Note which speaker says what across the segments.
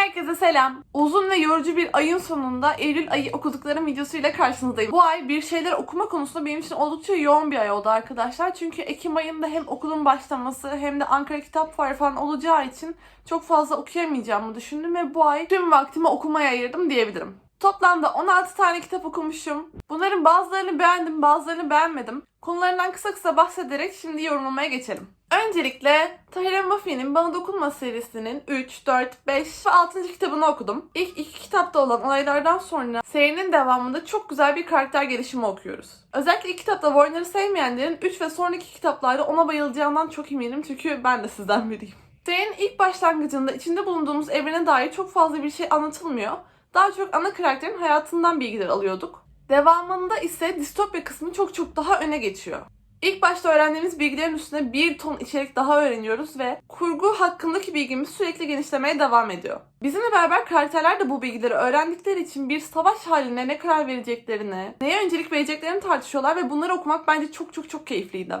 Speaker 1: Herkese selam. Uzun ve yorucu bir ayın sonunda Eylül ayı okuduklarım videosuyla karşınızdayım. Bu ay bir şeyler okuma konusunda benim için oldukça yoğun bir ay oldu arkadaşlar. Çünkü Ekim ayında hem okulun başlaması hem de Ankara Kitap Fuarı falan olacağı için çok fazla okuyamayacağımı düşündüm ve bu ay tüm vaktimi okumaya ayırdım diyebilirim. Toplamda 16 tane kitap okumuşum. Bunların bazılarını beğendim, bazılarını beğenmedim. Konularından kısa kısa bahsederek şimdi yorumlamaya geçelim. Öncelikle Tahir Mafi'nin Bana Dokunma serisinin 3, 4, 5 ve 6. kitabını okudum. İlk iki kitapta olan olaylardan sonra serinin devamında çok güzel bir karakter gelişimi okuyoruz. Özellikle ilk kitapta Warner'ı sevmeyenlerin 3 ve sonraki kitaplarda ona bayılacağından çok eminim çünkü ben de sizden biriyim. Serinin ilk başlangıcında içinde bulunduğumuz evrene dair çok fazla bir şey anlatılmıyor. Daha çok ana karakterin hayatından bilgiler alıyorduk. Devamında ise distopya kısmı çok çok daha öne geçiyor. İlk başta öğrendiğimiz bilgilerin üstüne bir ton içerik daha öğreniyoruz ve kurgu hakkındaki bilgimiz sürekli genişlemeye devam ediyor. Bizimle beraber karakterler de bu bilgileri öğrendikleri için bir savaş haline ne karar vereceklerini, neye öncelik vereceklerini tartışıyorlar ve bunları okumak bence çok çok çok keyifliydi.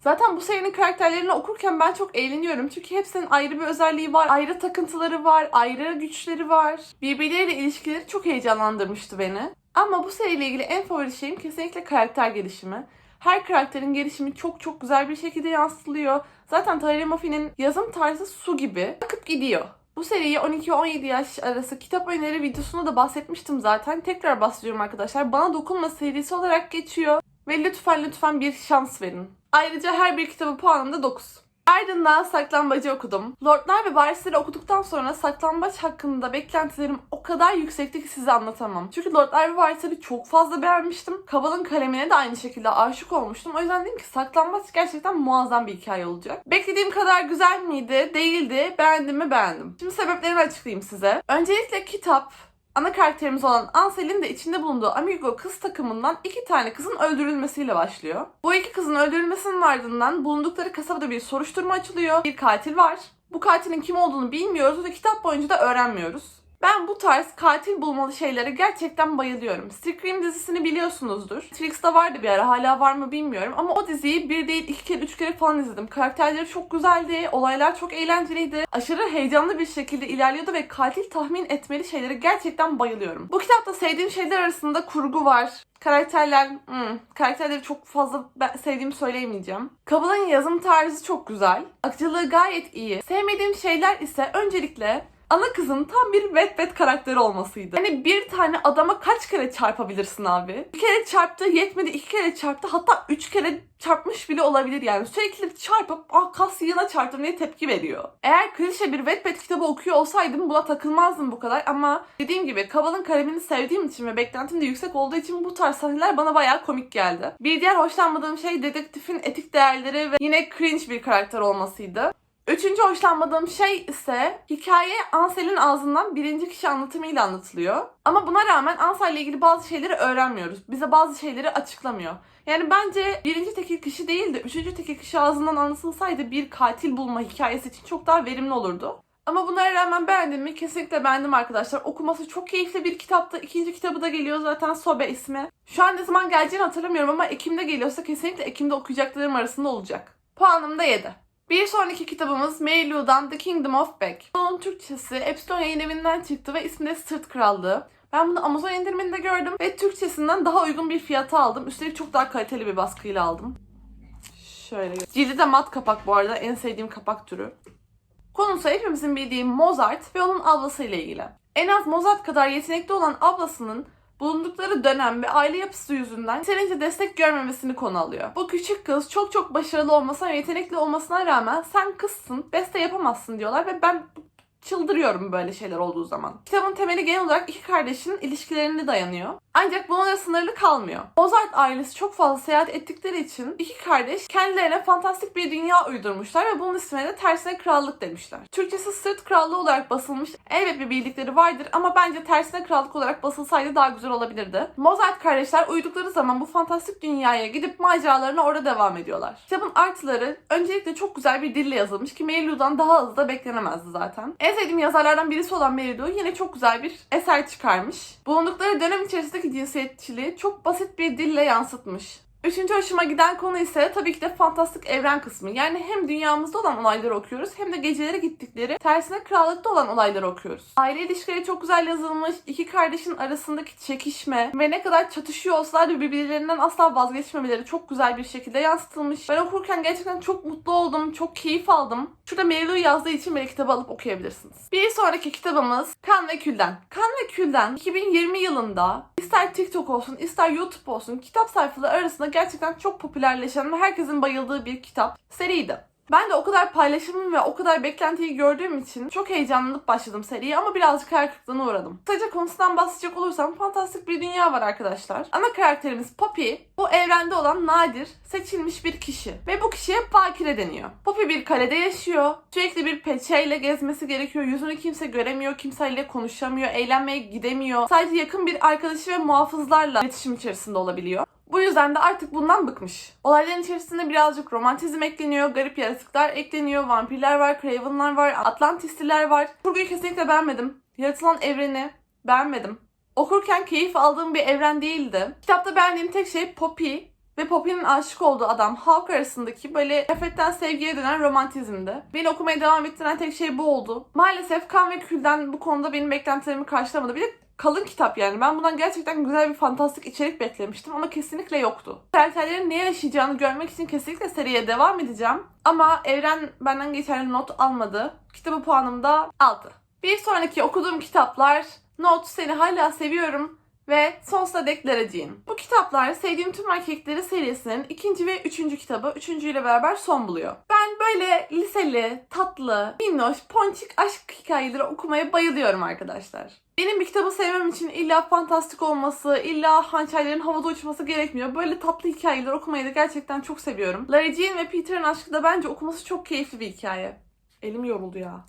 Speaker 1: Zaten bu serinin karakterlerini okurken ben çok eğleniyorum. Çünkü hepsinin ayrı bir özelliği var, ayrı takıntıları var, ayrı güçleri var. Birbirleriyle ilişkileri çok heyecanlandırmıştı beni. Ama bu seriyle ilgili en favori şeyim kesinlikle karakter gelişimi. Her karakterin gelişimi çok çok güzel bir şekilde yansıtılıyor. Zaten Tahir Mafi'nin yazım tarzı su gibi akıp gidiyor. Bu seriyi 12-17 yaş arası kitap öneri videosunda da bahsetmiştim zaten. Tekrar bahsediyorum arkadaşlar. Bana Dokunma serisi olarak geçiyor. Ve lütfen lütfen bir şans verin. Ayrıca her bir kitabı puanım da 9. Ardından Saklambacı okudum. Lordlar ve Varisleri okuduktan sonra Saklambaç hakkında beklentilerim o kadar yüksekti ki size anlatamam. Çünkü Lordlar ve Varisleri çok fazla beğenmiştim. Kabal'ın kalemine de aynı şekilde aşık olmuştum. O yüzden dedim ki Saklambaç gerçekten muazzam bir hikaye olacak. Beklediğim kadar güzel miydi? Değildi. Beğendim mi? Beğendim. Şimdi sebeplerini açıklayayım size. Öncelikle kitap ana karakterimiz olan Ansel'in de içinde bulunduğu Amigo kız takımından iki tane kızın öldürülmesiyle başlıyor. Bu iki kızın öldürülmesinin ardından bulundukları kasabada bir soruşturma açılıyor. Bir katil var. Bu katilin kim olduğunu bilmiyoruz ve kitap boyunca da öğrenmiyoruz. Ben bu tarz katil bulmalı şeylere gerçekten bayılıyorum. Scream dizisini biliyorsunuzdur. Netflix'te vardı bir ara hala var mı bilmiyorum ama o diziyi bir değil iki kere üç kere falan izledim. Karakterleri çok güzeldi, olaylar çok eğlenceliydi. Aşırı heyecanlı bir şekilde ilerliyordu ve katil tahmin etmeli şeylere gerçekten bayılıyorum. Bu kitapta sevdiğim şeyler arasında kurgu var. Karakterler, hmm, karakterleri çok fazla sevdiğimi söyleyemeyeceğim. Kabal'ın yazım tarzı çok güzel. Akıcılığı gayet iyi. Sevmediğim şeyler ise öncelikle ana kızın tam bir vet karakteri olmasıydı. Hani bir tane adama kaç kere çarpabilirsin abi? Bir kere çarptı yetmedi iki kere çarptı hatta üç kere çarpmış bile olabilir yani. Sürekli çarpıp ah kas yığına çarptım diye tepki veriyor. Eğer klişe bir Wattpad kitabı okuyor olsaydım buna takılmazdım bu kadar ama dediğim gibi Kaval'ın kalemini sevdiğim için ve beklentim de yüksek olduğu için bu tarz sahneler bana bayağı komik geldi. Bir diğer hoşlanmadığım şey dedektifin etik değerleri ve yine cringe bir karakter olmasıydı. Üçüncü hoşlanmadığım şey ise hikaye Ansel'in ağzından birinci kişi anlatımıyla anlatılıyor. Ama buna rağmen Ansel ile ilgili bazı şeyleri öğrenmiyoruz. Bize bazı şeyleri açıklamıyor. Yani bence birinci tekil kişi değil de üçüncü tekil kişi ağzından anlatılsaydı bir katil bulma hikayesi için çok daha verimli olurdu. Ama bunlara rağmen beğendim mi? Kesinlikle beğendim arkadaşlar. Okuması çok keyifli bir kitaptı. İkinci kitabı da geliyor zaten Sobe ismi. Şu an ne zaman geleceğini hatırlamıyorum ama Ekim'de geliyorsa kesinlikle Ekim'de okuyacaklarım arasında olacak. Puanım da 7. Bir sonraki kitabımız Mary Lou'dan The Kingdom of Beck. Bunun Türkçesi Epsilon yayın evinden çıktı ve ismi de Sırt Krallığı. Ben bunu Amazon indiriminde gördüm ve Türkçesinden daha uygun bir fiyata aldım. Üstelik çok daha kaliteli bir baskıyla aldım. Şöyle. Cildi de mat kapak bu arada. En sevdiğim kapak türü. Konusu hepimizin bildiği Mozart ve onun ablasıyla ilgili. En az Mozart kadar yetenekli olan ablasının bulundukları dönem ve aile yapısı yüzünden yeterince destek görmemesini konu alıyor. Bu küçük kız çok çok başarılı olmasına ve yetenekli olmasına rağmen sen kızsın, beste yapamazsın diyorlar ve ben çıldırıyorum böyle şeyler olduğu zaman. Kitabın temeli genel olarak iki kardeşin ilişkilerine dayanıyor. Ancak bununla sınırlı kalmıyor. Mozart ailesi çok fazla seyahat ettikleri için iki kardeş kendilerine fantastik bir dünya uydurmuşlar ve bunun ismine de tersine krallık demişler. Türkçesi sırt krallığı olarak basılmış. Elbet bir bildikleri vardır ama bence tersine krallık olarak basılsaydı daha güzel olabilirdi. Mozart kardeşler uyudukları zaman bu fantastik dünyaya gidip maceralarına orada devam ediyorlar. Kitabın artıları öncelikle çok güzel bir dille yazılmış ki Merilu'dan daha hızlı da beklenemezdi zaten. En sevdiğim yazarlardan birisi olan Merilu yine çok güzel bir eser çıkarmış. Bulundukları dönem içerisindeki cinsiyetçiliği çok basit bir dille yansıtmış. Üçüncü hoşuma giden konu ise tabii ki de fantastik evren kısmı. Yani hem dünyamızda olan olayları okuyoruz hem de geceleri gittikleri tersine krallıkta olan olayları okuyoruz. Aile ilişkileri çok güzel yazılmış. iki kardeşin arasındaki çekişme ve ne kadar çatışıyor olsalar da birbirlerinden asla vazgeçmemeleri çok güzel bir şekilde yansıtılmış. Ben okurken gerçekten çok mutlu oldum, çok keyif aldım. Şurada Mevlu yazdığı için böyle kitabı alıp okuyabilirsiniz. Bir sonraki kitabımız Kan ve Külden. Kan ve Külden 2020 yılında ister TikTok olsun ister YouTube olsun kitap sayfaları arasında gerçekten çok popülerleşen ve herkesin bayıldığı bir kitap seriydi. Ben de o kadar paylaşımı ve o kadar beklentiyi gördüğüm için çok heyecanlanıp başladım seriye ama birazcık hayal kırıklığına uğradım. Kısaca konusundan bahsedecek olursam fantastik bir dünya var arkadaşlar. Ana karakterimiz Poppy bu evrende olan nadir, seçilmiş bir kişi. Ve bu kişiye Bakire deniyor. Poppy bir kalede yaşıyor. Sürekli bir peçeyle gezmesi gerekiyor. Yüzünü kimse göremiyor, kimseyle konuşamıyor, eğlenmeye gidemiyor. Sadece yakın bir arkadaşı ve muhafızlarla iletişim içerisinde olabiliyor. Bu yüzden de artık bundan bıkmış. Olayların içerisinde birazcık romantizm ekleniyor, garip yaratıklar ekleniyor, vampirler var, Craven'lar var, Atlantistiler var. Kurguyu kesinlikle beğenmedim. Yaratılan evreni beğenmedim. Okurken keyif aldığım bir evren değildi. Kitapta beğendiğim tek şey Poppy ve Poppy'nin aşık olduğu adam Hawk arasındaki böyle nefretten sevgiye dönen romantizmdi. Beni okumaya devam ettiren tek şey bu oldu. Maalesef Kan ve Kül'den bu konuda benim beklentilerimi karşılamadı. Bir de kalın kitap yani. Ben bundan gerçekten güzel bir fantastik içerik beklemiştim ama kesinlikle yoktu. Karakterlerin ne yaşayacağını görmek için kesinlikle seriye devam edeceğim. Ama evren benden geçerli not almadı. Kitabı puanım da 6. Bir sonraki okuduğum kitaplar Not Seni Hala Seviyorum ve Sonsuza Dek Lara Bu kitaplar Sevdiğim Tüm Erkekleri serisinin ikinci ve üçüncü kitabı. Üçüncüyle beraber son buluyor. Ben böyle liseli, tatlı, minnoş, ponçik aşk hikayeleri okumaya bayılıyorum arkadaşlar. Benim bir kitabı sevmem için illa fantastik olması, illa hançerlerin havada uçması gerekmiyor. Böyle tatlı hikayeler okumayı da gerçekten çok seviyorum. Lara Jean ve Peter'ın aşkı da bence okuması çok keyifli bir hikaye. Elim yoruldu ya.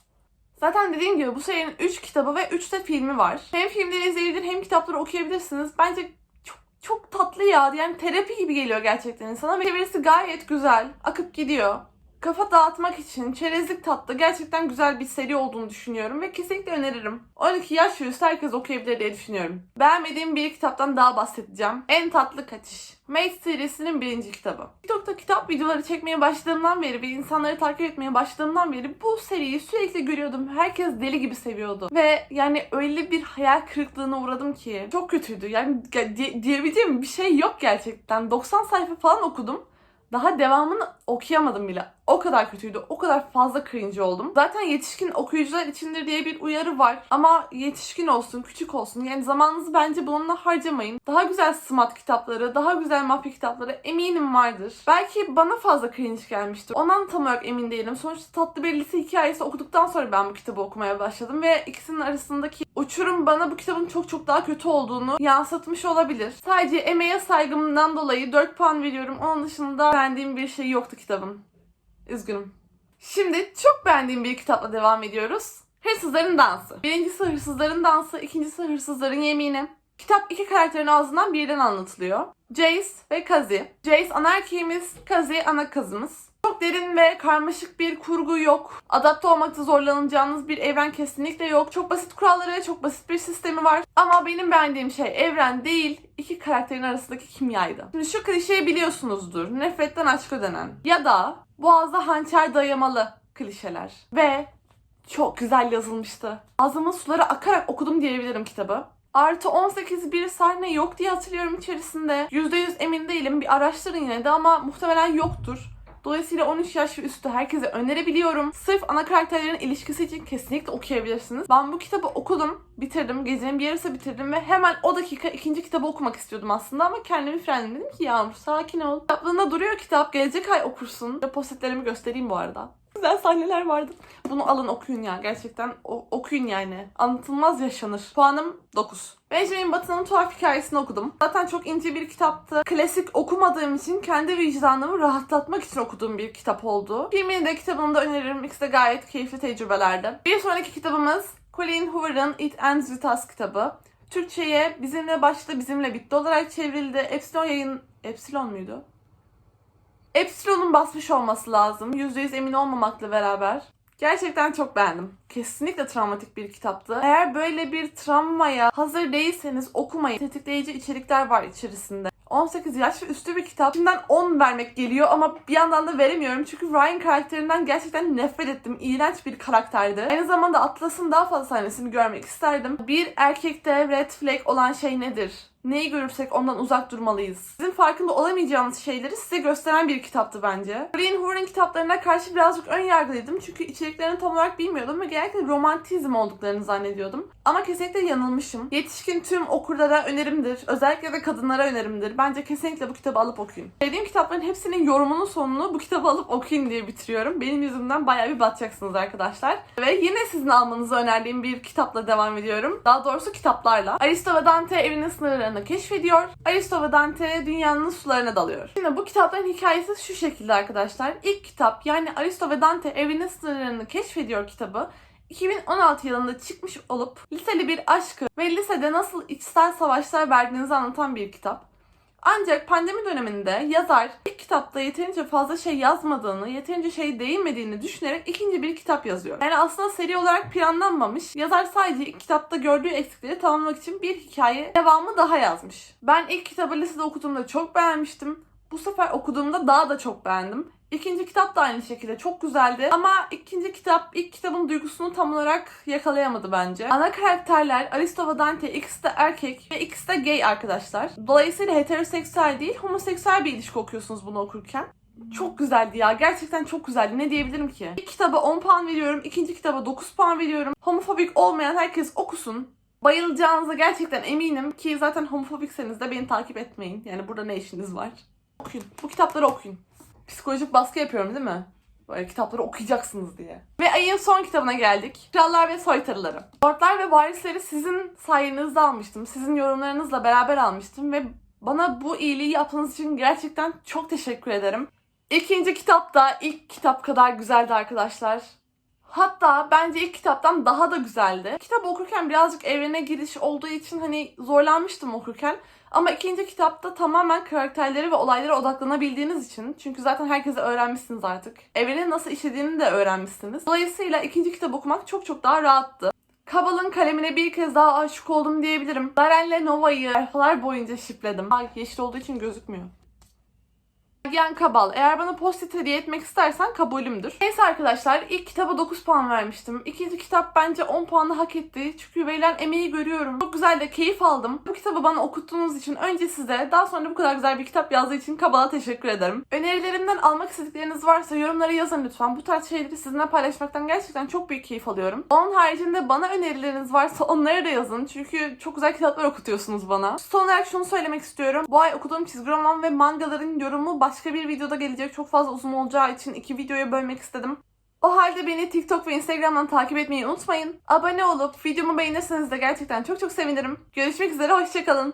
Speaker 1: Zaten dediğim gibi bu serinin 3 kitabı ve 3 de filmi var. Hem filmleri izleyebilir hem kitapları okuyabilirsiniz. Bence çok çok tatlı ya. Yani terapi gibi geliyor gerçekten insana. Çevirisi gayet güzel. Akıp gidiyor. Kafa dağıtmak için çerezlik tatlı gerçekten güzel bir seri olduğunu düşünüyorum ve kesinlikle öneririm. 12 yaş ve üstü herkes okuyabilir diye düşünüyorum. Beğenmediğim bir kitaptan daha bahsedeceğim. En Tatlı Kaçış. Mate serisinin birinci kitabı. TikTok'ta kitap videoları çekmeye başladığımdan beri ve insanları takip etmeye başladığımdan beri bu seriyi sürekli görüyordum. Herkes deli gibi seviyordu. Ve yani öyle bir hayal kırıklığına uğradım ki çok kötüydü. Yani di- diyebileceğim bir şey yok gerçekten. 90 sayfa falan okudum. Daha devamını okuyamadım bile. O kadar kötüydü. O kadar fazla cringe oldum. Zaten yetişkin okuyucular içindir diye bir uyarı var. Ama yetişkin olsun, küçük olsun. Yani zamanınızı bence bununla harcamayın. Daha güzel smart kitapları, daha güzel mafya kitapları eminim vardır. Belki bana fazla cringe gelmiştir. Ondan tam olarak emin değilim. Sonuçta tatlı bir lise hikayesi okuduktan sonra ben bu kitabı okumaya başladım. Ve ikisinin arasındaki uçurum bana bu kitabın çok çok daha kötü olduğunu yansıtmış olabilir. Sadece emeğe saygımdan dolayı 4 puan veriyorum. Onun dışında beğendiğim bir şey yoktu kitabın. Üzgünüm. Şimdi çok beğendiğim bir kitapla devam ediyoruz. Hırsızların Dansı. Birincisi Hırsızların Dansı, ikincisi Hırsızların Yemini. Kitap iki karakterin ağzından birden anlatılıyor. Jace ve Kazi. Jace ana erkeğimiz, Kazi ana kızımız. Çok derin ve karmaşık bir kurgu yok. Adapte olmakta zorlanacağınız bir evren kesinlikle yok. Çok basit kuralları, çok basit bir sistemi var. Ama benim beğendiğim şey evren değil, iki karakterin arasındaki kimyaydı. Şimdi şu klişeyi biliyorsunuzdur. Nefretten aşka dönen. Ya da boğazda hançer dayamalı klişeler. Ve çok güzel yazılmıştı. Ağzımın suları akarak okudum diyebilirim kitabı. Artı 18 bir sahne yok diye hatırlıyorum içerisinde. %100 emin değilim. Bir araştırın yine de ama muhtemelen yoktur. Dolayısıyla 13 yaş ve üstü herkese önerebiliyorum. Sırf ana karakterlerin ilişkisi için kesinlikle okuyabilirsiniz. Ben bu kitabı okudum, bitirdim. Gecenin bir yarısı bitirdim ve hemen o dakika ikinci kitabı okumak istiyordum aslında ama kendimi frenledim dedim ki Yağmur sakin ol. Kitaplığında duruyor kitap. Gelecek ay okursun. Ve postitlerimi göstereyim bu arada. Güzel sahneler vardı. Bunu alın okuyun ya. Gerçekten o- okuyun yani. Anlatılmaz yaşanır. Puanım 9. Benjamin Button'ın tuhaf hikayesini okudum. Zaten çok ince bir kitaptı. Klasik okumadığım için kendi vicdanımı rahatlatmak için okuduğum bir kitap oldu. Filmini de kitabını da öneririm. İkisi de gayet keyifli tecrübelerdi. Bir sonraki kitabımız Colleen Hoover'ın It Ends With Us kitabı. Türkçe'ye bizimle başta bizimle bitti olarak çevrildi. Epsilon yayın... Epsilon muydu? Epsilon'un basmış olması lazım. %100 emin olmamakla beraber. Gerçekten çok beğendim. Kesinlikle travmatik bir kitaptı. Eğer böyle bir travmaya hazır değilseniz okumayın. Tetikleyici içerikler var içerisinde. 18 yaş ve üstü bir kitap. Şimdiden 10 vermek geliyor ama bir yandan da veremiyorum. Çünkü Ryan karakterinden gerçekten nefret ettim. İğrenç bir karakterdi. Aynı zamanda Atlas'ın daha fazla sahnesini görmek isterdim. Bir erkekte red flag olan şey nedir? Neyi görürsek ondan uzak durmalıyız. Sizin farkında olamayacağınız şeyleri size gösteren bir kitaptı bence. Green Hoover'ın kitaplarına karşı birazcık ön yargılıydım. Çünkü içeriklerini tam olarak bilmiyordum ve genellikle romantizm olduklarını zannediyordum. Ama kesinlikle yanılmışım. Yetişkin tüm okurlara önerimdir. Özellikle de kadınlara önerimdir. Bence kesinlikle bu kitabı alıp okuyun. Sevdiğim kitapların hepsinin yorumunun sonunu bu kitabı alıp okuyun diye bitiriyorum. Benim yüzümden bayağı bir batacaksınız arkadaşlar. Ve yine sizin almanızı önerdiğim bir kitapla devam ediyorum. Daha doğrusu kitaplarla. Aristo ve Dante evinin sınırlarını keşfediyor. Aristo ve Dante dünyanın sularına dalıyor. Şimdi bu kitapların hikayesi şu şekilde arkadaşlar. İlk kitap yani Aristo ve Dante evinin sınırlarını keşfediyor kitabı 2016 yılında çıkmış olup liseli bir aşkı ve lisede nasıl içsel savaşlar verdiğinizi anlatan bir kitap. Ancak pandemi döneminde yazar ilk kitapta yeterince fazla şey yazmadığını, yeterince şey değinmediğini düşünerek ikinci bir kitap yazıyor. Yani aslında seri olarak planlanmamış. Yazar sadece ilk kitapta gördüğü eksikleri tamamlamak için bir hikaye devamı daha yazmış. Ben ilk kitabı lisede okuduğumda çok beğenmiştim. Bu sefer okuduğumda daha da çok beğendim. İkinci kitap da aynı şekilde çok güzeldi ama ikinci kitap ilk kitabın duygusunu tam olarak yakalayamadı bence. Ana karakterler Aristo ve Dante ikisi de erkek ve ikisi de gay arkadaşlar. Dolayısıyla heteroseksüel değil homoseksüel bir ilişki okuyorsunuz bunu okurken. Çok güzeldi ya. Gerçekten çok güzeldi. Ne diyebilirim ki? İlk kitaba 10 puan veriyorum. ikinci kitaba 9 puan veriyorum. Homofobik olmayan herkes okusun. Bayılacağınıza gerçekten eminim ki zaten homofobikseniz de beni takip etmeyin. Yani burada ne işiniz var? Okuyun. Bu kitapları okuyun. Psikolojik baskı yapıyorum değil mi? Böyle kitapları okuyacaksınız diye. Ve ayın son kitabına geldik. Krallar ve Soytarıları. Lordlar ve Varisleri sizin sayenizde almıştım. Sizin yorumlarınızla beraber almıştım ve bana bu iyiliği yaptığınız için gerçekten çok teşekkür ederim. İkinci kitap da ilk kitap kadar güzeldi arkadaşlar. Hatta bence ilk kitaptan daha da güzeldi. Kitap okurken birazcık evrene giriş olduğu için hani zorlanmıştım okurken. Ama ikinci kitapta tamamen karakterleri ve olaylara odaklanabildiğiniz için çünkü zaten herkese öğrenmişsiniz artık. Evrenin nasıl işlediğini de öğrenmişsiniz. Dolayısıyla ikinci kitap okumak çok çok daha rahattı. Kabal'ın kalemine bir kez daha aşık oldum diyebilirim. Daren'le Nova'yı sayfalar boyunca şipledim. Ay yeşil olduğu için gözükmüyor. Yan Kabal. Eğer bana post hediye etmek istersen kabulümdür. Neyse arkadaşlar ilk kitaba 9 puan vermiştim. İkinci kitap bence 10 puanı hak etti. Çünkü verilen emeği görüyorum. Çok güzel de keyif aldım. Bu kitabı bana okuttuğunuz için önce size daha sonra bu kadar güzel bir kitap yazdığı için Kabal'a teşekkür ederim. Önerilerimden almak istedikleriniz varsa yorumlara yazın lütfen. Bu tarz şeyleri sizinle paylaşmaktan gerçekten çok büyük keyif alıyorum. Onun haricinde bana önerileriniz varsa onları da yazın. Çünkü çok güzel kitaplar okutuyorsunuz bana. Son olarak şunu söylemek istiyorum. Bu ay okuduğum çizgi roman ve mangaların yorumu başka bir videoda gelecek. Çok fazla uzun olacağı için iki videoya bölmek istedim. O halde beni TikTok ve Instagram'dan takip etmeyi unutmayın. Abone olup videomu beğenirseniz de gerçekten çok çok sevinirim. Görüşmek üzere, hoşçakalın.